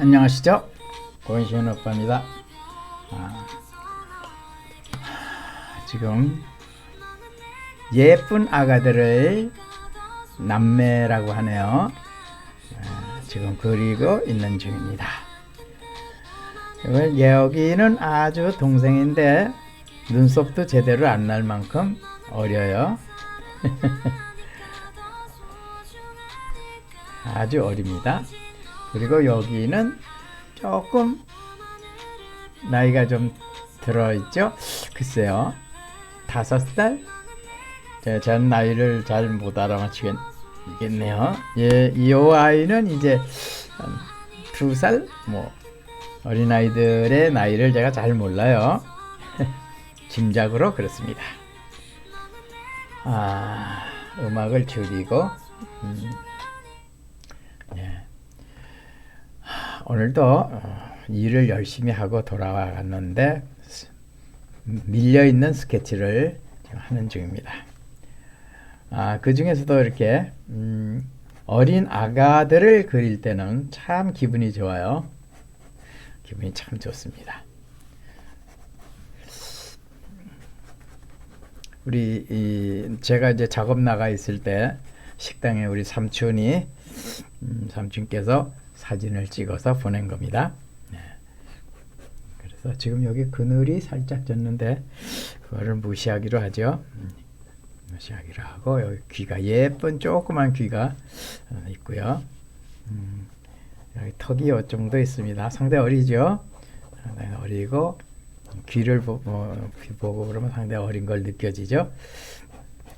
안녕하시죠? 고인신 오빠입니다. 아, 지금 예쁜 아가들을 남매라고 하네요. 아, 지금 그리고 있는 중입니다. 여기는 아주 동생인데 눈썹도 제대로 안 날 만큼 어려요. 아주 어립니다. 그리고 여기는 조금 나이가 좀 들어있죠? 글쎄요. 다섯 살? 제, 제 나이를 잘 못 알아맞히겠네요. 예, 이 아이는 이제 한두 살? 뭐, 어린아이들의 나이를 제가 잘 몰라요. 짐작으로 그렇습니다. 아, 음악을 줄이고, 음, 오늘도 어, 일을 열심히 하고 돌아왔는데 밀려 있는 스케치를 하는 중입니다. 아, 그 중에서도 이렇게 음, 어린 아가들을 그릴 때는 참 기분이 좋아요. 기분이 참 좋습니다. 우리 이 제가 이제 작업 나가 있을 때 식당에 우리 삼촌이 음, 삼촌께서 사진을 찍어서 보낸 겁니다. 네. 그래서 지금 여기 그늘이 살짝 졌는데 그거를 무시하기로 하죠. 음, 무시하기로 하고 여기 귀가 예쁜 조그만 귀가 어, 있고요. 음, 여기 턱이 요 정도 있습니다. 상당히 어리죠. 상당히 어리고 귀를 보, 어, 귀 보고 그러면 상당히 어린 걸 느껴지죠.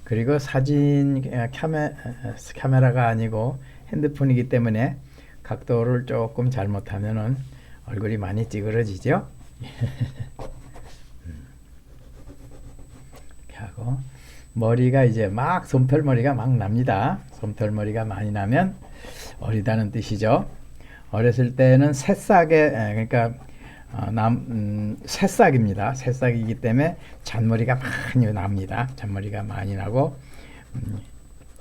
그리고 사진 카메, 카메라가 아니고 핸드폰이기 때문에 각도를 조금 잘못하면은 얼굴이 많이 찌그러지죠. 이렇게 하고 머리가 이제 막 솜털머리가 막 납니다. 솜털머리가 많이 나면 어리다는 뜻이죠. 어렸을 때는 새싹에 그러니까 어, 남 음, 새싹입니다. 새싹이기 때문에 잔머리가 많이 납니다. 잔머리가 많이 나고 음,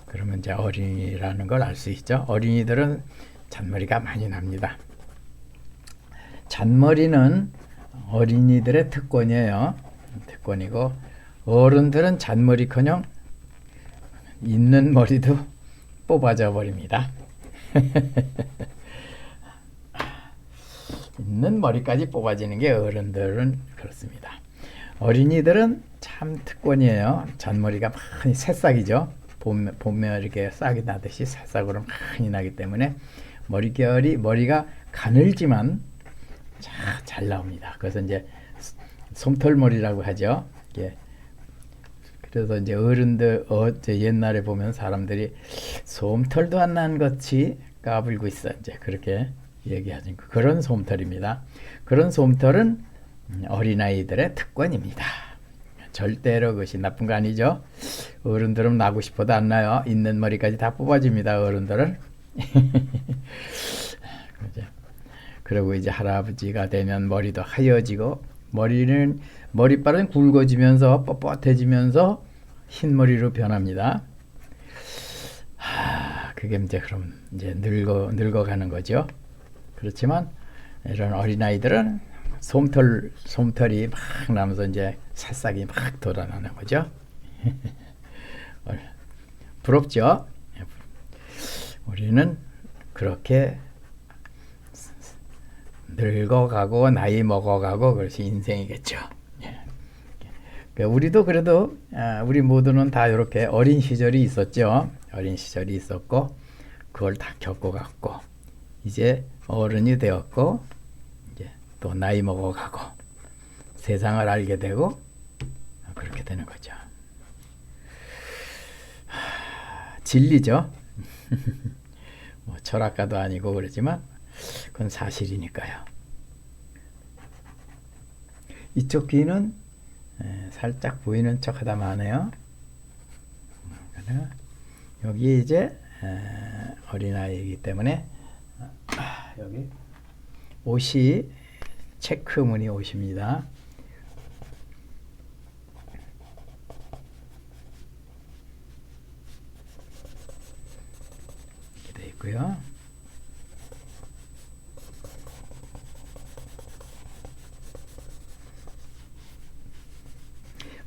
그러면 이제 어린이라는 걸 알 수 있죠. 어린이들은 잔머리가 많이 납니다. 잔머리는 어린이들의 특권이에요. 특권이고 어른들은 잔머리커녕 있는 머리도 뽑아져 버립니다. 있는 머리까지 뽑아지는 게 어른들은 그렇습니다. 어린이들은 참 특권이에요. 잔머리가 많이 새싹이죠. 봄, 봄에 이렇게 싹이 나듯이 새싹으로 많이 나기 때문에 머릿결이 머리가 가늘지만 자, 잘 나옵니다. 그래서 이제 솜털머리라고 하죠. 이게 그래서 이제 어른들 어, 이제 옛날에 보면 사람들이 솜털도 안 난 것이 까불고 있어 이제 그렇게 얘기하는 그런 솜털입니다. 그런 솜털은 어린아이들의 특권입니다. 절대로 그것이 나쁜 거 아니죠. 어른들은 나고 싶어도 안 나요. 있는 머리까지 다 뽑아줍니다. 어른들은. 그리고 이제 할아버지가 되면 머리도 하얘지고 머리는 머리빨은 굵어지면서 뻣뻣해지면서 흰 머리로 변합니다. 하, 그게 이제 그럼 이제 늙어 늙어가는 거죠. 그렇지만 이런 어린 아이들은 솜털 솜털이 막 나면서 이제 새싹이 막 돋아나는 거죠. 부럽죠? 우리는 그렇게 늙어가고 나이 먹어가고 그것이 인생이겠죠. 그러니까 우리도 그래도 우리 모두는 다 이렇게 어린 시절이 있었죠. 어린 시절이 있었고 그걸 다 겪어갔고 이제 어른이 되었고 이제 또 나이 먹어가고 세상을 알게 되고 그렇게 되는 거죠. 진리죠. 뭐 철학가도 아니고 그러지만 그건 사실이니까요. 이쪽 귀는 살짝 보이는 척 하다 마네요. 여기 이제 어린아이이기 때문에 여기 옷이 체크 무늬 옷입니다. 있고요.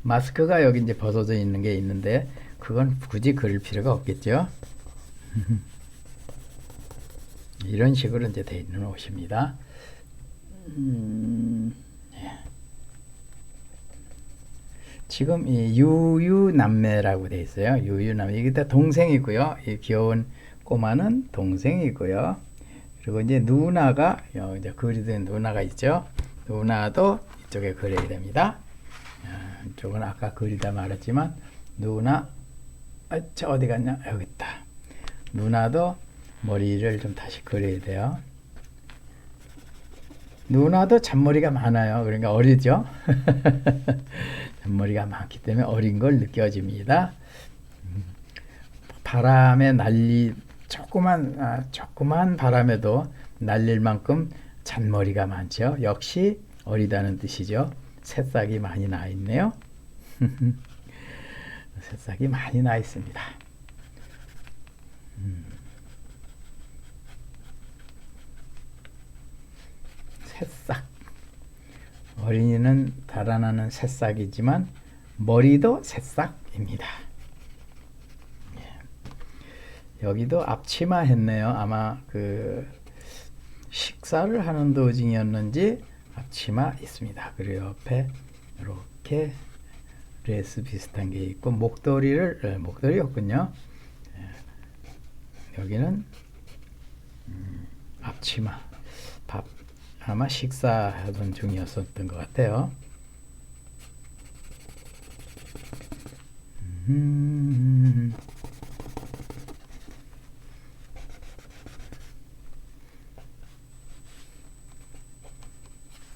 마스크가 여기 이제 벗어져 있는 게 있는데 그건 굳이 그릴 필요가 없겠죠. 이런 식으로 이제 돼 있는 옷입니다. 음, 예. 지금 이 유유남매라고 돼 있어요. 유유남매 이게 다 동생이고요. 이 귀여운 꼬마는 동생이고요. 그리고 이제 누나가 여 이제 그리던 누나가 있죠. 누나도 이쪽에 그려야 됩니다. 아, 이쪽은 아까 그리다 말했지만 누나 아, 저 어디 갔냐 여기 있다. 누나도 머리를 좀 다시 그려야 돼요. 누나도 잔머리가 많아요. 그러니까 어리죠. 잔머리가 많기 때문에 어린 걸 느껴집니다. 음, 바람에 날리 조그만 아, 조그만 바람에도 날릴 만큼 잔머리가 많죠. 역시 어리다는 뜻이죠. 새싹이 많이 나 있네요. 새싹이 많이 나 있습니다. 음. 새싹. 어린이는 달아나는 새싹이지만 머리도 새싹입니다. 예. 여기도 앞치마 했네요. 아마 그 식사를 하는 도중이었는지 앞치마 있습니다. 그리고 옆에 이렇게 레스 비슷한 게 있고 목도리를 네, 목도리였군요. 예. 여기는 음, 앞치마 밥 아마 식사하던 중이었었던 것 같아요. 음.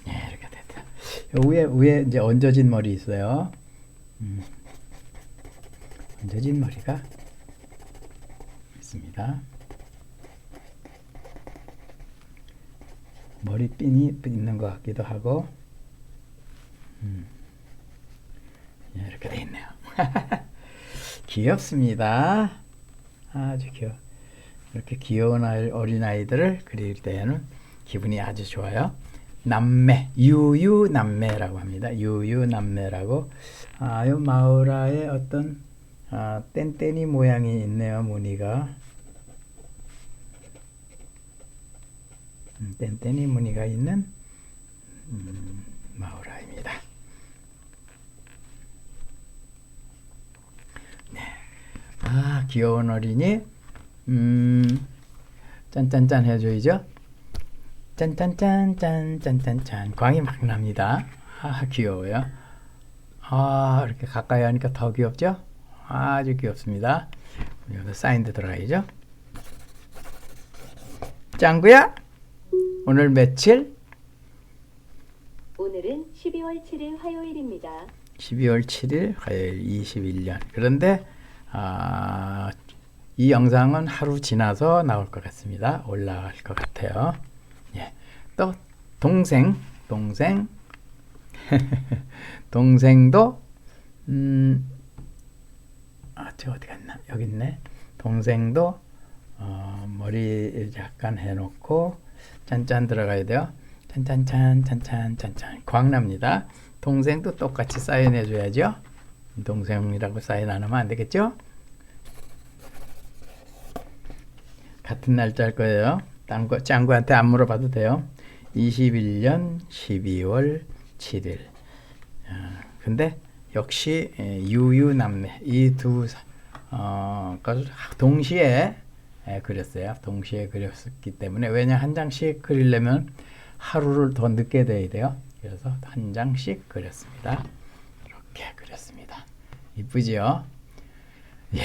네, 이렇게 됐다. 요 위에 위에 이제 얹어진 머리 있어요. 음. 얹어진 머리가 있습니다. 머리핀이 있는 것 같기도 하고 음. 예, 이렇게 돼 있네요. 귀엽습니다. 아주 귀여. 이렇게 귀여운 아이, 어린 아이들을 그릴 때에는 기분이 아주 좋아요. 남매, 유유 남매라고 합니다. 유유 남매라고. 아, 요 마우라의 어떤 아, 땡땡이 모양이 있네요. 무늬가. 음, 땡땡이 무늬가 있는 음, 마우라입니다. 네. 아, 귀여운 어린이. 음, 짠짠짠 해줘야죠. 짠짠짠짠 짠짠짠 광이 막 납니다. 아, 귀여워요. 아, 이렇게 가까이 하니까 더 귀엽죠? 아주 귀엽습니다. 여기서 사인도 들어가야죠. 짱구야, 오늘 며칠? 오늘은 12월 7일 화요일입니다. 12월 7일 화요일 21년. 그런데 아, 이 영상은 하루 지나서 나올 것 같습니다. 올라갈 것 같아요. 예. 또 동생, 동생, 동생도 음, 아, 저 어디 갔나? 여기 있네. 동생도 어, 머리 약간 해놓고 짠짠 들어가야 돼요. 짠짠짠 짠짠 짠짠 광납니다. 동생도 똑같이 사인해 줘야죠. 동생이라고 사인 안 하면 안 되겠죠? 같은 날짜일 거예요. 딴거 짱구한테 안 물어봐도 돼요. 21년 12월 7일. 아, 근데 역시 에, 유유남매 이두 어, 동시에 에, 그렸어요. 동시에 그렸기 때문에 왜냐 한 장씩 그리려면 하루를 더 늦게 돼야 돼요. 그래서 한 장씩 그렸습니다. 이렇게 그렸습니다. 이쁘지요? 예.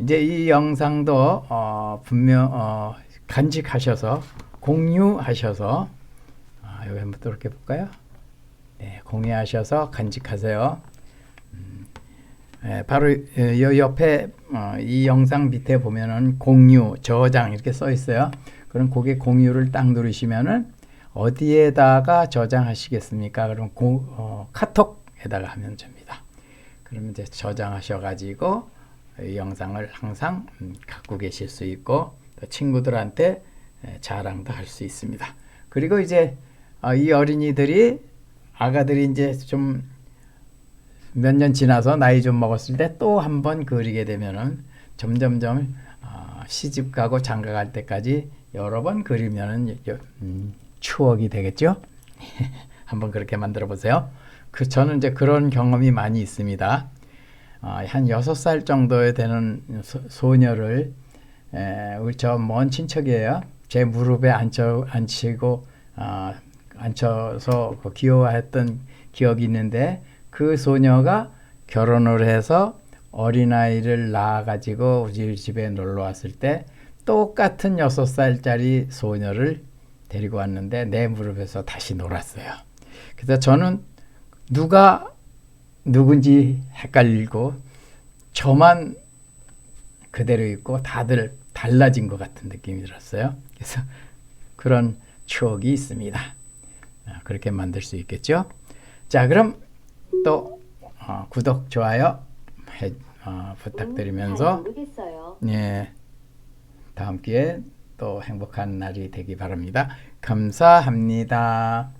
이제 이 영상도 어, 분명 어, 간직하셔서 공유하셔서 아, 여기 한번 또 이렇게 볼까요? 네, 공유하셔서 간직하세요. 음, 예, 바로 예, 여 옆에 어, 이 영상 밑에 보면은 공유, 저장 이렇게 써 있어요. 그럼 거기에 공유를 딱 누르시면은 어디에다가 저장하시겠습니까? 그럼 고, 어, 카톡에다가 하면 됩니다. 그러면 이제 저장하셔가지고 이 영상을 항상 음, 갖고 계실 수 있고 또 친구들한테 에, 자랑도 할 수 있습니다. 그리고 이제 어, 이 어린이들이 아가들이 이제 좀 몇 년 지나서 나이 좀 먹었을 때 또 한 번 그리게 되면은 점점점 어, 시집 가고 장가 갈 때까지 여러 번 그리면은 여- 음, 추억이 되겠죠. 한번 그렇게 만들어 보세요. 그 저는 이제 그런 경험이 많이 있습니다. 어, 한 여섯 살 정도에 되는 소, 소녀를 에, 우리 저 먼 친척이에요. 제 무릎에 앉혀 앉히고 어, 앉혀서 그 귀여워했던 기억이 있는데 그 소녀가 결혼을 해서 어린아이를 낳아가지고 우리 집에 놀러 왔을 때 똑같은 여섯 살짜리 소녀를 데리고 왔는데 내 무릎에서 다시 놀았어요. 그래서 저는 누가 누군지 헷갈리고 저만 그대로 있고 다들 달라진 것 같은 느낌이 들었어요. 그래서 그런 추억이 있습니다. 아, 그렇게 만들 수 있겠죠. 자, 그럼 또 어, 구독, 좋아요 해, 어, 부탁드리면서 잘 모르겠어요. 예, 다음 기회에 또 행복한 날이 되기 바랍니다. 감사합니다.